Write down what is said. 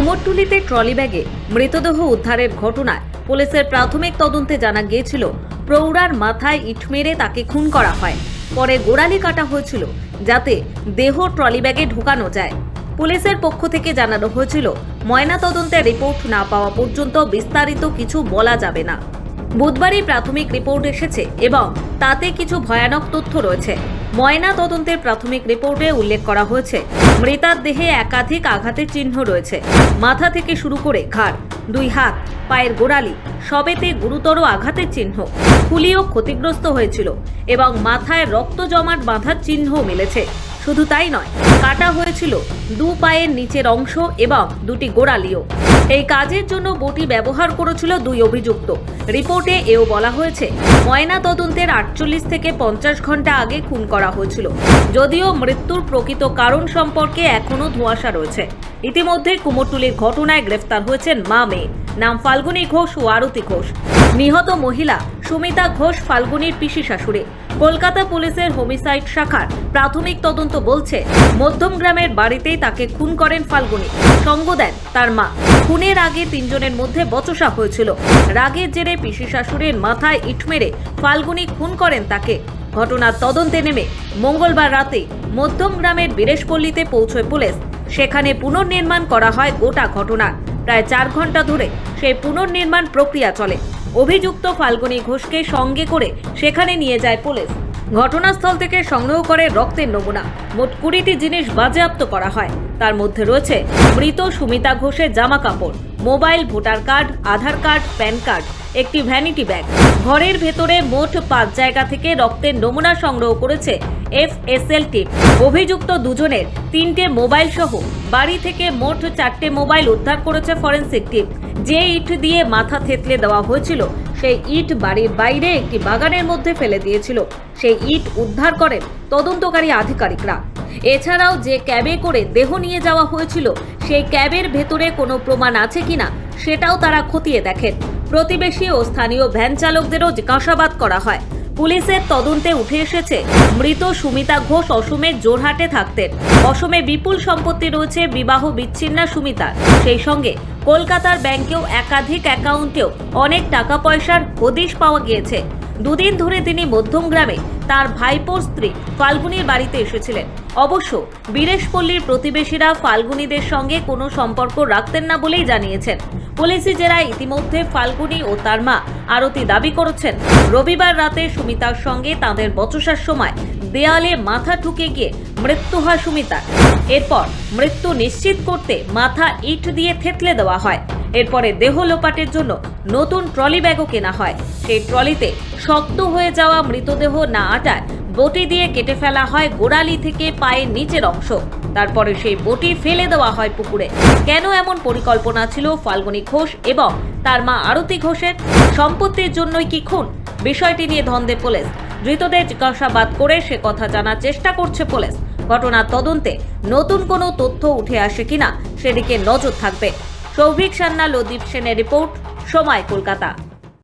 কুমোরটুলিতে trolley ব্যাগে মৃতদেহ উদ্ধারের ঘটনায় পুলিশের প্রাথমিক তদন্তে জানা গিয়েছিল, প্রৌঢ়ার মাথায় ইট মেরে তাকে খুন করা হয়। পরে গোড়ালি কাটা হয়েছিল যাতে দেহ ট্রলি ব্যাগে ঢোকানো যায়। পুলিশের পক্ষ থেকে জানানো হয়েছিল ময়না তদন্তের রিপোর্ট না পাওয়া পর্যন্ত বিস্তারিত কিছু বলা যাবে না। বুধবারই প্রাথমিক রিপোর্ট এসেছে এবং তাতে কিছু ভয়ানক তথ্য রয়েছে। ময়না তদন্তের প্রাথমিক রিপোর্টে উল্লেখ করা হয়েছে, মৃতার দেহে একাধিক আঘাতের চিহ্ন রয়েছে। মাথা থেকে শুরু করে ঘাড়, দুই হাত, পায়ের গোড়ালি, সবেতে গুরুতর আঘাতের চিহ্ন। ফুলিও ক্ষতিগ্রস্ত হয়েছিল এবং মাথায় রক্ত জমাট বাঁধার চিহ্ন মিলেছে। শুধু তাই নয়, কাটা হয়েছিল দু পায়ের নিচের অংশ এবং দুটি গোড়ালিও। এই কাজের জন্য বটি ব্যবহার করেছিল দুই অভিযুক্ত। রিপোর্টে এও বলা হয়েছে, ময়না তদন্তের আটচল্লিশ থেকে পঞ্চাশ ঘণ্টা আগে খুন করা হয়েছিল। যদিও মৃত্যুর প্রকৃত কারণ সম্পর্কে এখনও ধোঁয়াশা রয়েছে। ইতিমধ্যে কুমোরটুলির ঘটনায় গ্রেফতার হয়েছেন মা মেয়ে। নাম ফাল্গুনী ঘোষ ও আরতি ঘোষ। নিহত মহিলা সুমিতা ঘোষ ফাল্গুনীর পিসি শাশুড়ি কলকাতা পুলিশের হোমিসাইড শাখার প্রাথমিক তদন্ত বলছে, মধ্যম গ্রামের বাড়িতেই তাকে খুন করেন ফাল্গুনী। সঙ্গ দেন তার মা। খুনের আগে তিনজনের মধ্যে বচসা হয়েছিল। রাগের জেরে পিসি শাশুড়ির মাথায় ইট মেরে ফাল্গুনি খুন করেন তাকে। ঘটনার তদন্তে নেমে মঙ্গলবার রাতে মধ্যম গ্রামের বীরেশপল্লীতে পৌঁছয় পুলিশ। সেখানে পুনর্নির্মাণ করা হয় গোটা ঘটনা। প্রায় চার ঘণ্টা ধরে সেই পুনর্নির্মাণ প্রক্রিয়া চলে। অভিযুক্ত ফাল্গুনী ঘোষকে সঙ্গে করে সেখানে নিয়ে যায় পুলিশ। ঘটনাস্থল থেকে সংগ্রহ করে রক্তের নমুনা। মোট কুড়িটি জিনিস বাজেয়াপ্ত করা হয়। তার মধ্যে রয়েছে মৃত সুমিতা ঘোষের জামা কাপড় mobile, voter card, Aadhaar card, PAN card, একটি ভ্যানিটি ব্যাগ। ঘরের ভেতরে মোট পাঁচ জায়গা থেকে রক্তের নমুনা সংগ্রহ করেছে এফএসএল টিম। অভিযুক্ত দুজনের তিনটে মোবাইল সহ বাড়ি থেকে মোট চারটে মোবাইল উদ্ধার করেছে ফরেন্সিক টিম। যে ইট দিয়ে মাথা থেতলে দেওয়া হয়েছিল সেই ইট বাড়ির বাইরে একটি বাগানের মধ্যে ফেলে দিয়েছিল। সেই ইট উদ্ধার করেন তদন্তকারী আধিকারিকরা। এছাড়াও যে ক্যাবে করে দেহ নিয়ে যাওয়া হয়েছিল, সেই ক্যাবের ভেতরে কোনো প্রমাণ আছে কিনা, সেটাও তারা খতিয়ে দেখেন। প্রতিবেশী ও স্থানীয় ভ্যান চালকদেরও জিজ্ঞাসাবাদ করা হয়। পুলিশের তদন্তে উঠে এসেছে, মৃত সুমিতা ঘোষ অসমের জোরহাটে থাকতেন। অসমে বিপুল সম্পত্তি রয়েছে, বিবাহ বিচ্ছিন্না সুমিতার সেই সঙ্গে কলকাতার ব্যাংকেও একাধিক অ্যাকাউন্টেও অনেক টাকা পয়সার হদিশ পাওয়া গিয়েছে। দুদিন ধরে তিনি মধ্যম গ্রামে তার ভাইপোর স্ত্রী ফাল্গুনির বাড়িতে এসেছিলেন। অবশ্য বীরেশপল্লীর প্রতিবেশীরা ফাল্গুনীদের সঙ্গে কোনো সম্পর্ক রাখতেন না বলেই জানিয়েছেন। পুলিশি জেরায় ইতিমধ্যে ফাল্গুনি ও তার মা আরতি দাবি করেছেন, রবিবার রাতে সুমিতার সঙ্গে তাদের বচসার সময় দেয়ালে মাথা ঠুকে গিয়ে মৃত্যু হয় সুমিতার। এরপর মৃত্যু নিশ্চিত করতে মাথা ইট দিয়ে থেতলে দেওয়া হয়। এরপরে দেহ লোপাটের জন্য নতুন ট্রলি ব্যাগও কেনা হয়। সেই ট্রলিতে শক্ত হয়ে যাওয়া মৃতদেহ না আটায় বটি দিয়ে কেটে ফেলা হয় গোড়ালি থেকে পায়ের নিচের অংশ। তারপরে সেই বটি ফেলে দেওয়া হয় পুকুরে। কেন এমন পরিকল্পনা ছিল ফাল্গুনী ঘোষ এবং তার মা আরতি ঘোষের? সম্পত্তির জন্যই কি খুন? বিষয়টি নিয়ে ধন্দে পুলিশ। ধৃতদের জিজ্ঞাসাবাদ করে সে কথা জানার চেষ্টা করছে পুলিশ। ঘটনার তদন্তে নতুন কোনো তথ্য উঠে আসে কিনা সেদিকে নজর থাকবে। সৌভিক সান্না লদীপ সেনের রিপোর্ট সময় কলকাতা।